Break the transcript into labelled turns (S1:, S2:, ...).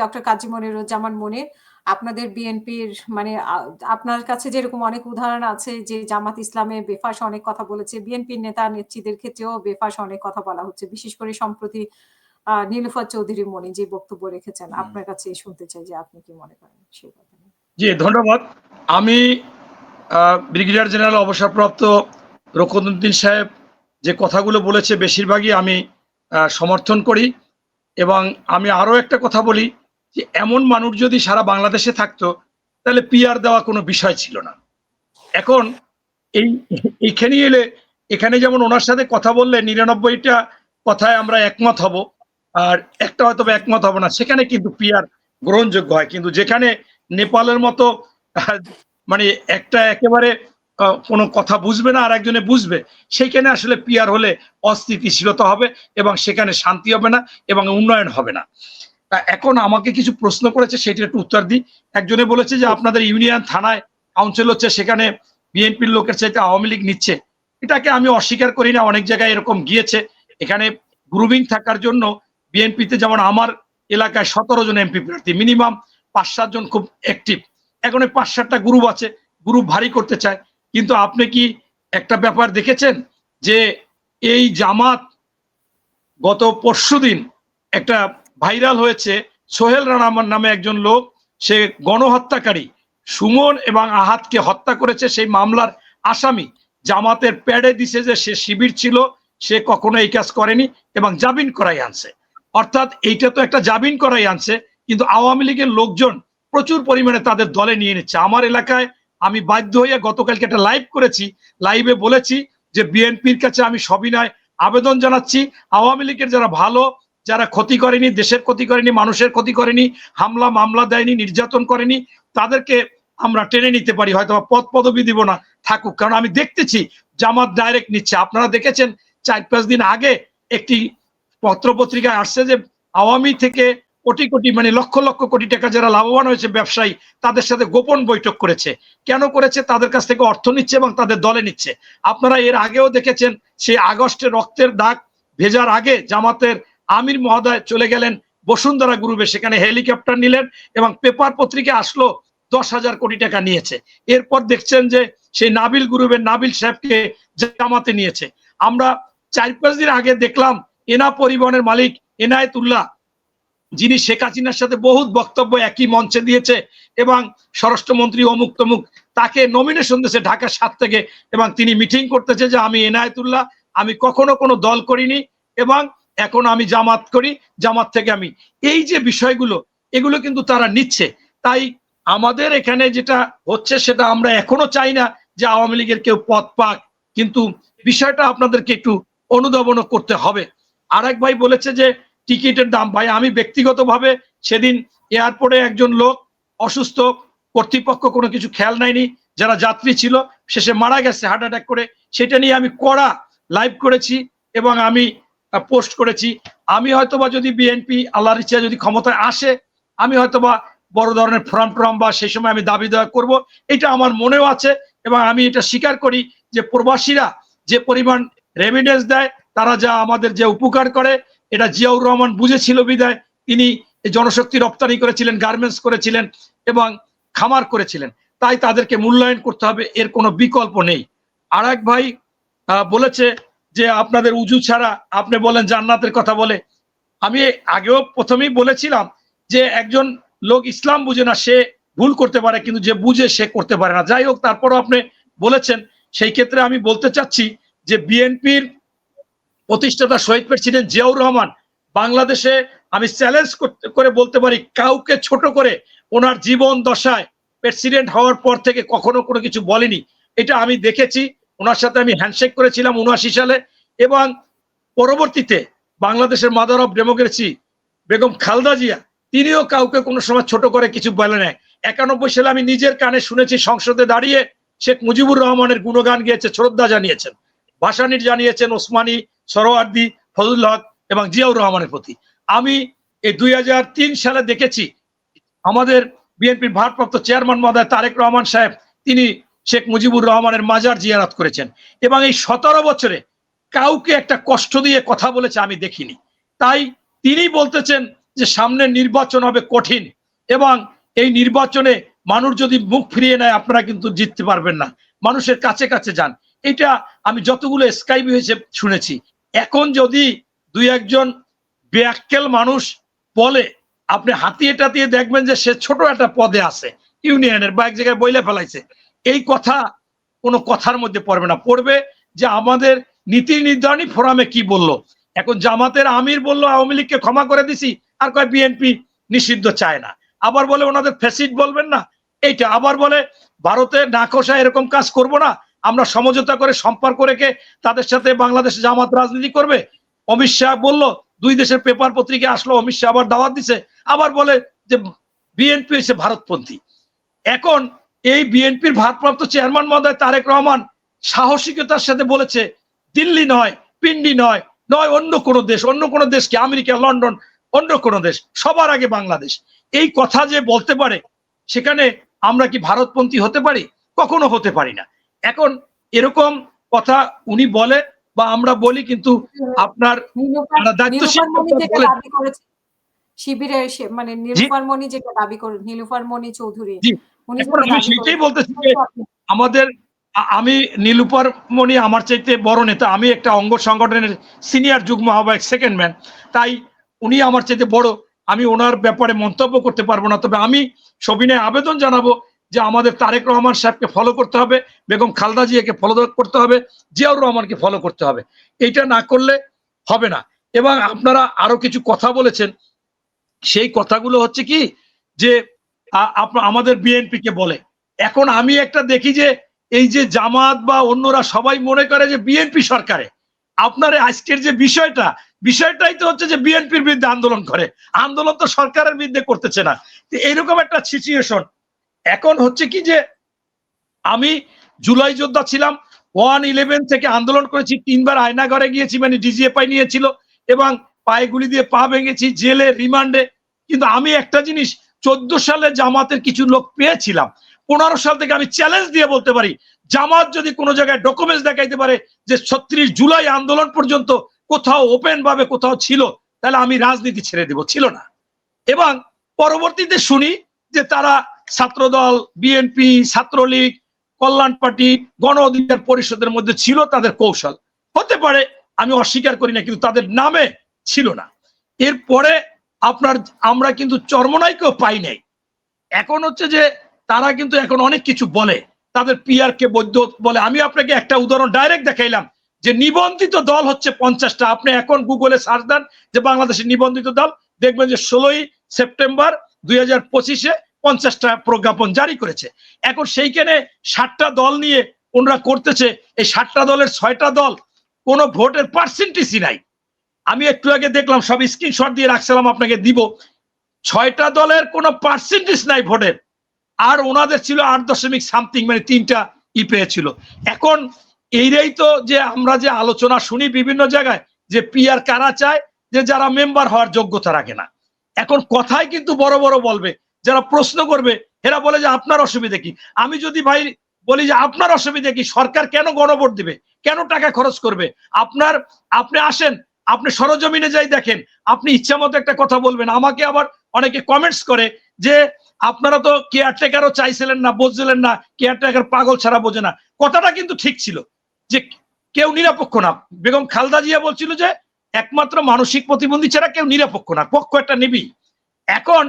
S1: Doctor কাজী মনিরুজ্জামান মনির আপনাদের বিএনপির মানে আপনার কাছে যেরকম অনেক উদাহরণ আছে যে জামাত ইসলামে বেফাস অনেক কথা বলেছে বিএনপির নেতা নেত্রীদের ক্ষেত্রেও বেফাস অনেক কথা বলা হচ্ছে। বিশেষ করে সম্প্রতি আহ, নীলুফার চৌধুরী মনি যে বক্তব্য রেখেছেন আপনার কাছে শুনতে চাই যে আপনি কি মনে করেন সেই কথা
S2: জি ধন্যবাদ। আমি ব্রিগেডিয়ার জেনারেল অবসরপ্রাপ্ত রকুনুদ্দিন সাহেব যে কথাগুলো বলেছে বেশিরভাগই আমি সমর্থন করি। এবং আমি আরও একটা কথা বলি যে এমন মানুষ যদি সারা বাংলাদেশে থাকতো, তাহলে পিয়ার দেওয়া কোনো বিষয় ছিল না। এখন এই এইখানে এলে, এখানে যেমন ওনার সাথে কথা বললে নিরানব্বইটা কথায় আমরা একমত হব, আর একটা হয়তো একমত হব না, সেখানে কিন্তু পিয়ার গ্রহণযোগ্য হয়। কিন্তু যেখানে নেপালের মতো মানে একটা একেবারে কোনো কথা বুঝবে না আর একজনে বুঝবে সেইখানে আসলে পিয়ার হলে অস্থিতিশীলতা হবে এবং সেখানে শান্তি হবে না এবং উন্নয়ন হবে না। তা এখন আমাকে কিছু প্রশ্ন করেছে, সেটার একটু উত্তর দিই। একজনে বলেছে যে আপনাদের ইউনিয়ন থানায় কাউন্সিল হচ্ছে, সেখানে বিএনপির লোকের চাইতে আওয়ামী লীগ নিচ্ছে। এটাকে আমি অস্বীকার করি না, অনেক জায়গায় এরকম গিয়েছে। এখানে গ্রুপিং থাকার জন্য বিএনপিতে যেমন আমার এলাকায় সতেরো জন এমপি প্রার্থী মিনিমাম পাঁচ সাতজন খুব অ্যাক্টিভ এখন ওই পাঁচ সাতটা গ্রুপ আছে গ্রুপ ভারী করতে চায়। কিন্তু আপনি কি একটা ব্যাপার দেখেছেন যে এই জামাত গত পরশুদিন একটা ভাইরাল হয়েছে। সোহেল রানা নামে একজন লোক, সে গণহত্যাকারী। সুমন এবং আহাতকে হত্যা করেছে সেই মামলার আসামি। জামাতের প্যাডে দিছে যে সে শিবির ছিল, সে কখনো এই কাজ করেনি এবং জামিন করাই আনছে। অর্থাৎ এইটা তো একটা জামিন করাই আনছে, কিন্তু আওয়ামী লীগের লোকজন প্রচুর পরিমাণে তাদের দলে নিয়ে নিচ্ছে। আমার এলাকায় আমি বাধ্য হয়ে গতকালকে একটা লাইভ করেছি। লাইভে বলেছি যে বিএনপির কাছে আমি সবিনয় আবেদন জানাচ্ছি। আওয়ামী লীগের যারা ভালো যারা ক্ষতি করেনি, দেশের ক্ষতি করেনি, মানুষের ক্ষতি করেনি, হামলা, মামলা দেয়নি, নির্যাতন করেনি, তাদেরকে আমরা টেনে নিতে পারি হয়তো পদ পদবি দিব না, থাকুক। কারণ আমি দেখতেছি, জামাত ডাইরেক্ট নিচ্ছে। আপনারা দেখেছেন, চার পাঁচ দিন আগে একটি পত্র পত্রিকায় আসছে যে, আওয়ামী থেকে কোটি কোটি মানে লক্ষ লক্ষ কোটি টাকা যারা লাভবান হয়েছে ব্যবসায়ী, তাদের সাথে গোপন বৈঠক করেছে। কেন করেছে? তাদের কাছ থেকে অর্থ নিচ্ছে এবং তাদের দলে নিচ্ছে। আপনারা এর আগেও দেখেছেন, সেই আগস্টে রক্তের দাগ ভেজার আগে জামাতের আমির মহোদয় চলে গেলেন বসুন্ধরা গ্রুপে। সেখানে হেলিকপ্টার নিলেন এবং পেপার পত্রিকা আসলো দশ হাজার কোটি টাকা নিয়েছে। এরপর দেখছেন যে সেই নাবিল গ্রুপের নাবিল সাহেবকে জামাতে নিয়েছে। আমরা চার পাঁচ দিন আগে দেখলাম এনা পরিবহনের মালিক এনায়েতুল্লাহ, যিনি শেখ হাসিনার সাথে বহুত বক্তব্য একই মঞ্চে দিয়েছে এবং স্বরাষ্ট্রমন্ত্রী অমুক তমুক তাকে নমিনেশন দিয়েছে ঢাকা সাত থেকে এবং তিনি মিটিং করতেছে যে আমি এনায়েতুল্লাহ, আমি কখনো কোনো দল করিনি এবং এখন আমি জামাত করি, জামাত থেকে আমি। এই যে বিষয়গুলো, এগুলো কিন্তু তারা নিচ্ছে। তাই আমাদের এখানে যেটা হচ্ছে সেটা আমরা এখনও চাই না যে আওয়ামী লীগের কেউ পথ পাক, কিন্তু বিষয়টা আপনাদেরকে একটু অনুধাবন করতে হবে। আর এক ভাই বলেছে যে, টিকিটের দাম, ভাই, আমি ব্যক্তিগতভাবে সেদিন এয়ারপোর্টে একজন লোক অসুস্থ, কর্তৃপক্ষ কোনো কিছু খেয়াল নেয়নি, যারা যাত্রী ছিল, শেষে মারা গেছে, হার্ট অ্যাটাক করে। সেটা নিয়ে আমি কড়া লাইভ করেছি এবং আমি পোস্ট করেছি। আমি হয়তোবা যদি বিএনপি আল্লাহর ইচ্ছা যদি ক্ষমতায় আসে, আমি হয়তোবা বড় ধরনের ফোরাম টোরাম বা সেই সময় আমি দাবি দেওয়া করব। এটা আমার মনেও আছে এবং আমি এটা স্বীকার করি যে প্রবাসীরা যে পরিমাণ রেমিডেন্স দেয়, তারা যা আমাদের যে উপকার করে, এটা জিয়াউর রহমান বুঝেছিল বিদায়। তিনি জনশক্তি রপ্তানি করেছিলেন গার্মেন্টস করেছিলেন এবং খামার করেছিলেন। তাই তাদেরকে মূল্যায়ন করতে হবে, এর কোনো বিকল্প নেই। আর এক ভাই বলেছে যে আপনাদের উজু ছাড়া আপনি বলেন জান্নাতের কথা বলে। আমি আগেও প্রথমেই বলেছিলাম যে একজন লোক ইসলাম বুঝে না, সে ভুল করতে পারে, কিন্তু যে বুঝে সে করতে পারে না। যাই হোক, তারপরও আপনি বলেছেন, সেই ক্ষেত্রে আমি বলতে চাচ্ছি যে বিএনপির প্রতিষ্ঠাতা শহীদ প্রেসিডেন্ট জিয়াউর রহমান। বাংলাদেশে আমি চ্যালেঞ্জ করতে, করে বলতে পারি, কাউকে ছোট করে ওনার জীবন দশায় প্রেসিডেন্ট হওয়ার পর থেকে কখনো কোনো কিছু বলেনি। এটা আমি দেখেছি ওনার সাথে আমি হ্যান্ডশেক করেছিলাম উনআশি সালে এবং পরবর্তীতে বাংলাদেশের mother of democracy Begum Khaleda Zia, তিনিও কাউকে কোনো সময় ছোট করে কিছু বলে নেয় একানব্বই সালে আমি নিজের কানে শুনেছি সংসদে দাঁড়িয়ে শেখ মুজিবুর রহমানের গুণগান গিয়েছে, শ্রদ্ধা জানিয়েছেন। ভাসানির জানিয়েছেন ওসমানী সরোয়ার্দি ফজল হক এবং জিয়াউর রহমানের প্রতি। আমি এই দুই হাজার তিন সালে দেখেছি, আমাদের বিএনপির ভারপ্রাপ্ত চেয়ারম্যান মহোদয় তারেক রহমান সাহেব, তিনি শেখ মুজিবুর রহমানের মাজার জিয়ারাত করেছেন। এবং এই সতেরো বছরে কাউকে একটা কষ্ট দিয়ে কথা বলেছে আমি দেখিনি। তাই তিনি বলতেছেন যে সামনে নির্বাচন হবে কঠিন এবং এই নির্বাচনে মানুষ যদি মুখ ফিরিয়ে নেয়, আপনারা কিন্তু জিততে পারবেন না। মানুষের কাছে কাছে যান। এটা আমি যতগুলো স্কাইবি হয়েছে শুনেছি। এখন যদি দুই একজন ব্যাক্কেল মানুষ বলে, আপনি হাতিয়ে টাতিয়ে দেখবেন যে সে ছোট একটা পদে আছে, ইউনিয়নের বা এক জায়গায় বইলে ফেলাইছে। এই কথা কোনো কথার মধ্যে পড়বে না। পড়বে যে আমাদের নীতি নির্ধারণী ফোরামে কি বলল। এখন জামাতের আমির বলল, আওয়ামী লীগকে ক্ষমা করে দিছি, আর কয় বিএনপি নিষিদ্ধ চায় না। আবার বলে, ওনাদের ফেসিড বলবেন না? এইটা আবার বলে, ভারতে না কষা এরকম কাজ করব না। আমরা সমঝোতা করে সম্পর্ক রেখে তাদের সাথে বাংলাদেশ জামাত রাজনীতি করবে। অমিত শাহ বলল, দুই দেশের পেপার পত্রিকা আসলো, অমিত শাহ আবার দাওয়াত দিছে। আবার বলে যে, বিএনপি হচ্ছে ভারতপন্থী। এখন এই বিএনপির ভারপ্রাপ্ত চেয়ারম্যান মহোদয় তারেক রহমান সাহসিকতার সাথে বলেছে দিল্লি নয় পিন্ডি নয় নয় অন্য কোনো দেশ অন্য কোনো দেশকে আমেরিকা লন্ডন অন্য কোনো দেশ সবার আগে বাংলাদেশ। এই কথা যে বলতে পারে সেখানে আমরা কি ভারতপন্থী হতে পারি? কখনো হতে পারি না। এখন এরকম কথা উনি বলে বা আমরা বলি কিন্তু আপনার দায়িত্বশীল
S1: নীলুফার মনি শিবিরের মানে নীলুফার মনি যেটা দাবি করে নীলুফার মনি চৌধুরী।
S2: আমি সেটাই বলতেছি যে আমাদের আমি নীলুপার মনি আমার চাইতে বড় নেতা আমি একটা অঙ্গ সংগঠনের সিনিয়র যুগ্ম আহ্বায়ক সেকেন্ড ম্যান তাই উনি আমার চাইতে বড় আমি ওনার ব্যাপারে মন্তব্য করতে পারব না। তবে আমি সবিনয় আবেদন জানাব যে আমাদের তারেক রহমান সাহেবকে ফলো করতে হবে বেগম খালদা জিয়াকে ফলো করতে হবে জিয়াউর রহমানকে ফলো করতে হবে। এইটা না করলে হবে না। এবং আপনারা আরও কিছু কথা বলেছেন। সেই কথাগুলো হচ্ছে কি? যে আমাদের বিএনপি কে বলে। এখন আমি একটা দেখি যে, এই যে জামাত বা অন্যরা সবাই মনে করে যে বিএনপি সরকারে। আপনার আজকের যে বিষয়টা, বিষয়টাই তো হচ্ছে যে বিএনপির বিরুদ্ধে আন্দোলন করে। আন্দোলন তো সরকারের বিরুদ্ধে করতেছে না। তো এরকম একটা সিচুয়েশন এখন হচ্ছে কি যে, আমি জুলাই যোদ্ধা ছিলাম, ওয়ান ইলেভেন থেকে আন্দোলন করেছি, তিনবার আয়নাঘরে গিয়েছি মানে ডিজিএফআই নিয়েছিল, এবং পায়ে গুলি দিয়ে পা ভেঙেছি, জেলে, রিমান্ডে। কিন্তু আমি একটা জিনিস চোদ্দ সালে জামাতের কিছু লোক পেয়েছিলাম। পনেরো সাল থেকে আমি চ্যালেঞ্জ দিয়ে বলতে পারি, জামাত যদি কোনো জায়গায় ডকুমেন্টস দেখাইতে পারে যে ছত্রিশ জুলাই আন্দোলন পর্যন্ত কোথাও ওপেন ভাবে কোথাও ছিল, তাহলে আমি রাজনীতি ছেড়ে দেব। ছিল না। এবং পরবর্তীতে শুনি যে তারা ছাত্রদল বিএনপি ছাত্রলীগ, কল্যাণ পার্টি, গণ অধিকার পরিষদের মধ্যে ছিল তাদের কৌশল। হতে পারে, আমি অস্বীকার করি না, কিন্তু তাদের নামে ছিল না। এরপরে আপনার, আমরা কিন্তু চরমনাইকেও পাই নাই। এখন হচ্ছে যে, তারা কিন্তু এখন অনেক কিছু বলে। তাদের পিআর কে বৈধ বলে। আমি আপনাকে একটা উদাহরণ ডাইরেক্ট দেখাইলাম, যে নিবন্ধিত দল হচ্ছে পঞ্চাশটা। আপনি এখন গুগলে সার্চ দেন, যে বাংলাদেশের নিবন্ধিত দল, দেখবেন যে ষোলোই সেপ্টেম্বর দুই হাজার পঁচিশে পঞ্চাশটা প্রজ্ঞাপন জারি করেছে। এখন সেইখানে ষাটটা দল নিয়ে ওনারা করতেছে। এই ষাটটা দলের ছয়টা দল কোনো ভোটের পার্সেন্টেজই নাই। আমি একটু আগে দেখলাম, সব স্ক্রিনশট দিয়ে রাখছিলাম, আপনাকে দিব। ছয়টা দলের কোনো পার্সেন্টেজ নাই ভোটের। আর ওনাদের ছিল আট দশমিক সামথিং মানে তিনটা ই পেয়েছিল। এখন এইটাই তো যে আমরা যে আলোচনা শুনি বিভিন্ন জায়গায়, যে পিআর কারা চায়, যে যারা মেম্বার হওয়ার যোগ্যতা রাখে না। এখন কথাই কিন্তু বড় বড় বলবে, যারা প্রশ্ন করবে, এরা বলে যে আপনার অসুবিধা কি? আমি যদি ভাই বলি যে আপনার অসুবিধা কি? সরকার কেন গণভোট দিবে? কেন টাকা খরচ করবে? আপনার, আপনি আসেন আপনি সরজমিনে যাই দেখেন, আপনি ইচ্ছা মতো একটা কথা বলবেন। আমাকে আবার অনেকে কমেন্টস করে যে, আপনারা তো কেয়ারটেকারও চাইছিলেন না বুঝছিলেন না কেয়ারটেকার পাগল ছাড়া বোঝে না। কথাটা কিন্তু ঠিক ছিল যে, কেউ নিরপেক্ষ না। বেগম খালদা জিয়া বলছিল যে, একমাত্র মানসিক প্রতিবন্ধী ছাড়া কেউ নিরপেক্ষ না। পক্ষ একটা নিবি। এখন